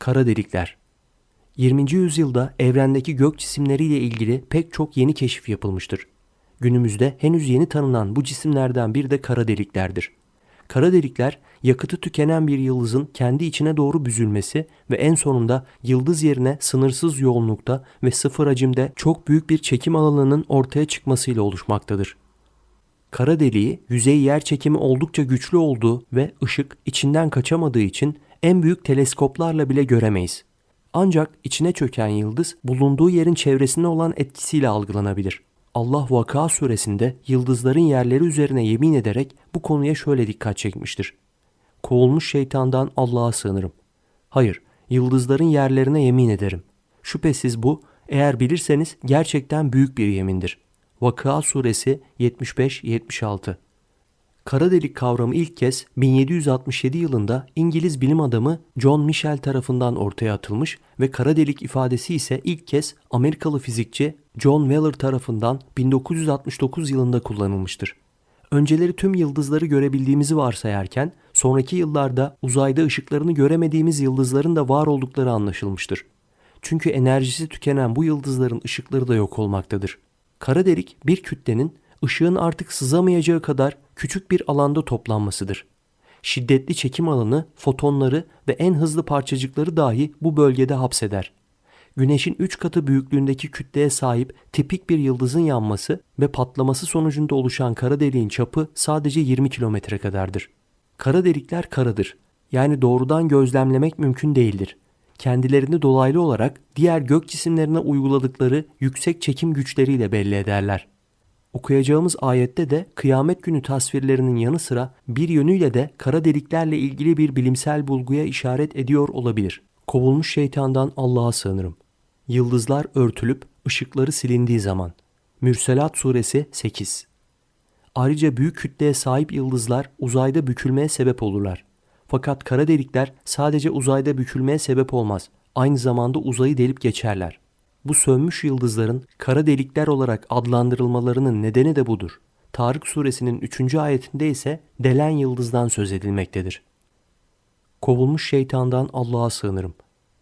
Kara delikler 20. yüzyılda evrendeki gök cisimleriyle ilgili pek çok yeni keşif yapılmıştır. Günümüzde henüz yeni tanınan bu cisimlerden biri de kara deliklerdir. Kara delikler yakıtı tükenen bir yıldızın kendi içine doğru büzülmesi ve en sonunda yıldız yerine sınırsız yoğunlukta ve sıfır hacimde çok büyük bir çekim alanının ortaya çıkmasıyla oluşmaktadır. Kara deliği yüzey yer çekimi oldukça güçlü olduğu ve ışık içinden kaçamadığı için en büyük teleskoplarla bile göremeyiz. Ancak içine çöken yıldız bulunduğu yerin çevresinde olan etkisiyle algılanabilir. Allah Vaka suresinde yıldızların yerleri üzerine yemin ederek bu konuya şöyle dikkat çekmiştir. Kovulmuş şeytandan Allah'a sığınırım. Hayır, yıldızların yerlerine yemin ederim. Şüphesiz bu eğer bilirseniz gerçekten büyük bir yemindir. Vakıa suresi 75-76 Kara delik kavramı ilk kez 1767 yılında İngiliz bilim adamı John Michell tarafından ortaya atılmış ve kara delik ifadesi ise ilk kez Amerikalı fizikçi John Wheeler tarafından 1969 yılında kullanılmıştır. Önceleri tüm yıldızları görebildiğimizi varsayarken sonraki yıllarda uzayda ışıklarını göremediğimiz yıldızların da var oldukları anlaşılmıştır. Çünkü enerjisi tükenen bu yıldızların ışıkları da yok olmaktadır. Kara delik bir kütlenin ışığın artık sızamayacağı kadar küçük bir alanda toplanmasıdır. Şiddetli çekim alanı fotonları ve en hızlı parçacıkları dahi bu bölgede hapseder. Güneşin 3 katı büyüklüğündeki kütleye sahip tipik bir yıldızın yanması ve patlaması sonucunda oluşan kara deliğin çapı sadece 20 kilometre kadardır. Kara delikler karadır. Yani doğrudan gözlemlemek mümkün değildir. Kendilerini dolaylı olarak diğer gök cisimlerine uyguladıkları yüksek çekim güçleriyle belli ederler. Okuyacağımız ayette de kıyamet günü tasvirlerinin yanı sıra bir yönüyle de kara deliklerle ilgili bir bilimsel bulguya işaret ediyor olabilir. Kovulmuş şeytandan Allah'a sığınırım. Yıldızlar örtülüp ışıkları silindiği zaman. Mürselat suresi 8 Ayrıca büyük kütleye sahip yıldızlar uzayda bükülmeye sebep olurlar. Fakat kara delikler sadece uzayda bükülmeye sebep olmaz. Aynı zamanda uzayı delip geçerler. Bu sönmüş yıldızların kara delikler olarak adlandırılmalarının nedeni de budur. Tarık suresinin 3. ayetinde ise delen yıldızdan söz edilmektedir. Kovulmuş şeytandan Allah'a sığınırım.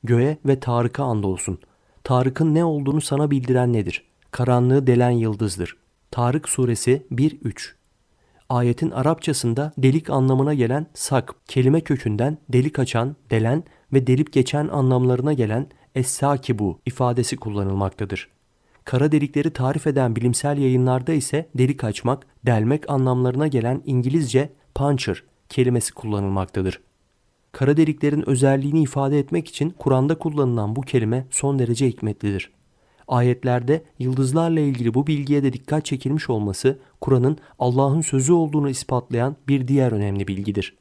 Göğe ve Tarık'a andolsun. Tarık'ın ne olduğunu sana bildiren nedir? Karanlığı delen yıldızdır. Tarık suresi 1-3 Ayetin Arapçasında delik anlamına gelen sak, kelime kökünden delik açan, delen ve delip geçen anlamlarına gelen es-sakibu ifadesi kullanılmaktadır. Kara delikleri tarif eden bilimsel yayınlarda ise delik açmak, delmek anlamlarına gelen İngilizce puncture kelimesi kullanılmaktadır. Kara deliklerin özelliğini ifade etmek için Kur'an'da kullanılan bu kelime son derece hikmetlidir. Ayetlerde yıldızlarla ilgili bu bilgiye de dikkat çekilmiş olması Kur'an'ın Allah'ın sözü olduğunu ispatlayan bir diğer önemli bilgidir.